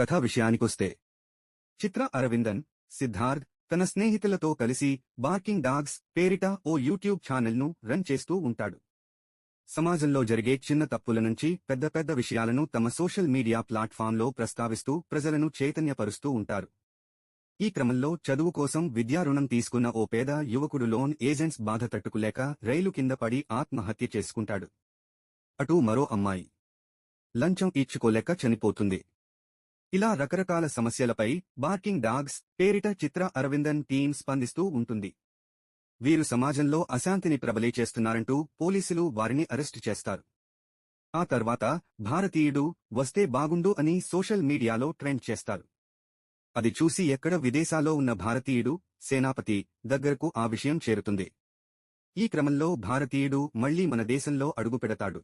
కథ విషయానికొస్తే. చిత్ర అరవిందన్ సిద్ధార్థ్ తన స్నేహితులతో కలిసి బార్కింగ్ డాగ్స్ పేరిట ఓ యూట్యూబ్ ఛానల్ను రన్ చేస్తూ ఉంటాడు. సమాజంలో జరిగే చిన్న తప్పుల నుంచి పెద్ద పెద్ద విషయాలను తమ సోషల్ మీడియా ప్లాట్ఫామ్లో ప్రస్తావిస్తూ ప్రజలను చైతన్యపరుస్తూ ఉంటారు. ఈ క్రమంలో చదువు కోసం విద్యా రుణం తీసుకున్న ఓ పేద యువకుడు లోన్ ఏజెంట్స్ బాధ తట్టుకులేక రైలు కింద పడి ఆత్మహత్య చేసుకుంటాడు. అటూ మరో అమ్మాయి. లంచం ఇచ్చుకోలేక చనిపోతుంది. ఇలా రకరకాల సమస్యలపై బార్కింగ్ డాగ్స్ పేరిట చిత్ర అరవిందన్ టీం స్పందిస్తూ ఉంటుంది. వీరు సమాజంలో అశాంతిని ప్రబలే చేస్తున్నారంటూ పోలీసులు వారిని అరెస్టు చేస్తారు. ఆ తర్వాత భారతీయుడు వస్తే బాగుండు అని సోషల్ మీడియాలో ట్రెండ్ చేస్తారు. అది చూసి ఎక్కడ విదేశాల్లో ఉన్న భారతీయుడు సేనాపతి దగ్గరకు ఆ విషయం చేరుతుంది. ఈ క్రమంలో భారతీయుడు మళ్ళీ మన దేశంలో అడుగుపెడతాడు.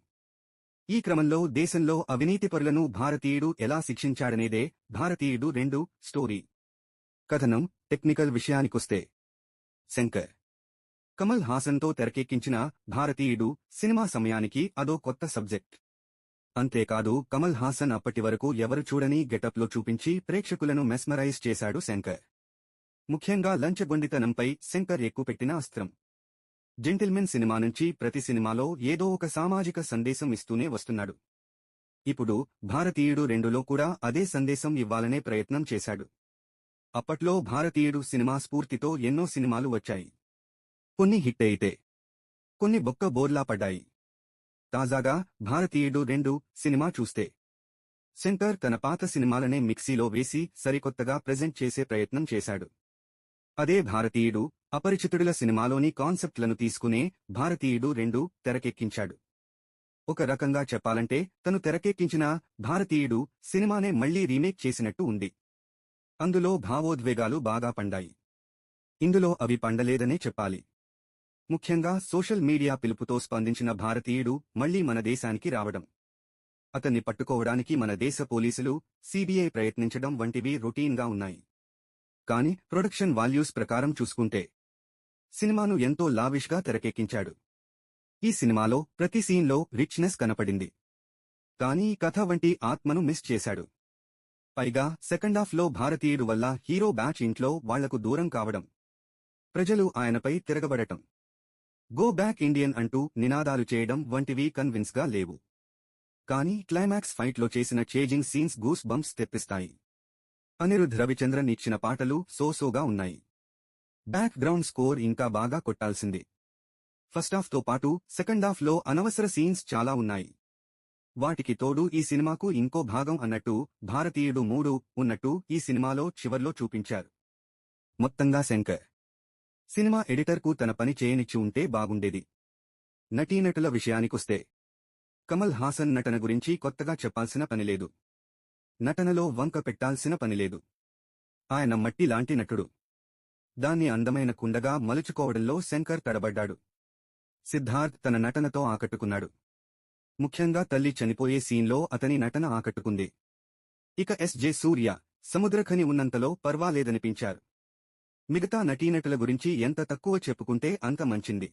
ఈ క్రమంలో దేశంలో అవినీతిపరులను భారతీయుడు ఎలా శిక్షించాడనేదే భారతీయుడు రెండు స్టోరీ. కథనం టెక్నికల్ విషయానికొస్తే. శంకర్. కమల్ హాసన్తో తెరకెక్కించిన భారతీయుడు సినిమా సమయానికి అదో కొత్త సబ్జెక్ట్. అంతేకాదు కమల్ హాసన్ అప్పటి వరకు ఎవరు చూడని గెటప్లో చూపించి ప్రేక్షకులను మెస్మరైజ్ చేశాడు శంకర్. ముఖ్యంగా లంచగొండితనంపై శంకర్ ఎక్కుపెట్టిన అస్త్రం. జెంటిల్మెన్ సినిమా నుంచి ప్రతి సినిమాలో ఏదో ఒక సామాజిక సందేశం ఇస్తూనే వస్తున్నాడు. ఇప్పుడు భారతీయుడు రెండులో కూడా అదే సందేశం ఇవ్వాలనే ప్రయత్నం చేశాడు. అప్పట్లో భారతీయుడు సినిమా స్ఫూర్తితో ఎన్నో సినిమాలు వచ్చాయి. కొన్ని హిట్ అయితే కొన్ని బొక్క బోర్లా పడ్డాయి. తాజాగా భారతీయుడు రెండు సినిమా చూస్తే శంకర్ తన పాత సినిమాలనే మిక్సీలో వేసి సరికొత్తగా ప్రెజెంట్ చేసే ప్రయత్నం చేశాడు. అదే భారతీయుడు అపరిచితుడుల సినిమాలోని కాన్సెప్ట్లను తీసుకునే భారతీయుడు రెండు తెరకెక్కించాడు. ఒక రకంగా చెప్పాలంటే తను తెరకెక్కించిన భారతీయుడు సినిమానే మళ్ళీ రీమేక్ చేసినట్టు ఉంది. అందులో భావోద్వేగాలు బాగా పండాయి. ఇందులో అవి పండలేదనే చెప్పాలి. ముఖ్యంగా సోషల్ మీడియా పిలుపుతో స్పందించిన భారతీయుడు మళ్ళీ మన దేశానికి రావడం. అతన్ని పట్టుకోవడానికి మన దేశ పోలీసులు సీబీఐ ప్రయత్నించడం వంటివి రొటీన్గా ఉన్నాయి. కాని ప్రొడక్షన్ వాల్యూస్ ప్రకారం చూసుకుంటే సినిమాను ఎంతో లావిష్గా తెరకెక్కించాడు. ఈ సినిమాలో ప్రతి సీన్లో రిచ్నెస్ కనపడింది. కానీ కథ వంటి ఆత్మను మిస్ చేశాడు. పైగా సెకండాఫ్లో భారతీయుడు వల్ల హీరో బ్యాచ్ ఇంట్లో వాళ్ళకు దూరం కావడం. ప్రజలు ఆయనపై తిరగబడటం. గో బ్యాక్ ఇండియన్ అంటూ నినాదాలు చేయడం వంటివి కన్విన్స్గా లేవు. కానీ క్లైమాక్స్ ఫైట్లో చేసిన చేజింగ్ సీన్స్ గూస్ బంప్స్ తెప్పిస్తాయి. అనిరుద్ రవిచంద్రన్ ఇచ్చిన పాటలు సోసోగా ఉన్నాయి. బ్యాక్ గ్రౌండ్ స్కోర్ ఇంకా బాగా కొట్టాల్సింది. ఫస్ట్ హాఫ్తో పాటు సెకండ్ హాఫ్లో అనవసర సీన్స్ చాలా ఉన్నాయి. వాటికి తోడు ఈ సినిమాకు ఇంకో భాగం అన్నట్టు భారతీయుడు మూడు ఉన్నట్టు ఈ సినిమాలో చివర్లో చూపించారు. మొత్తంగా శంకర్. సినిమా ఎడిటర్కు తన పని చేయనిచ్చి ఉంటే బాగుండేది. నటీనటుల విషయానికొస్తే. కమల్ హాసన్ నటన గురించి కొత్తగా చెప్పాల్సిన పనిలేదు నటనలో వంక పెట్టాల్సిన పనిలేదు ఆయన మట్టి లాంటి నటుడు. దాన్ని అందమైన కుండగా మలుచుకోవడంలో శంకర్ తడబడ్డాడు. సిద్ధార్థ్ తన నటనతో ఆకట్టుకున్నాడు. ముఖ్యంగా తల్లి చనిపోయే సీన్లో అతని నటన ఆకట్టుకుంది. ఇక ఎస్. జె. సూర్య సముద్రఖని ఉన్నంతలో పర్వాలేదనిపించారు. మిగతా నటీనటుల గురించి ఎంత తక్కువ చెప్పుకుంటే అంత మంచింది.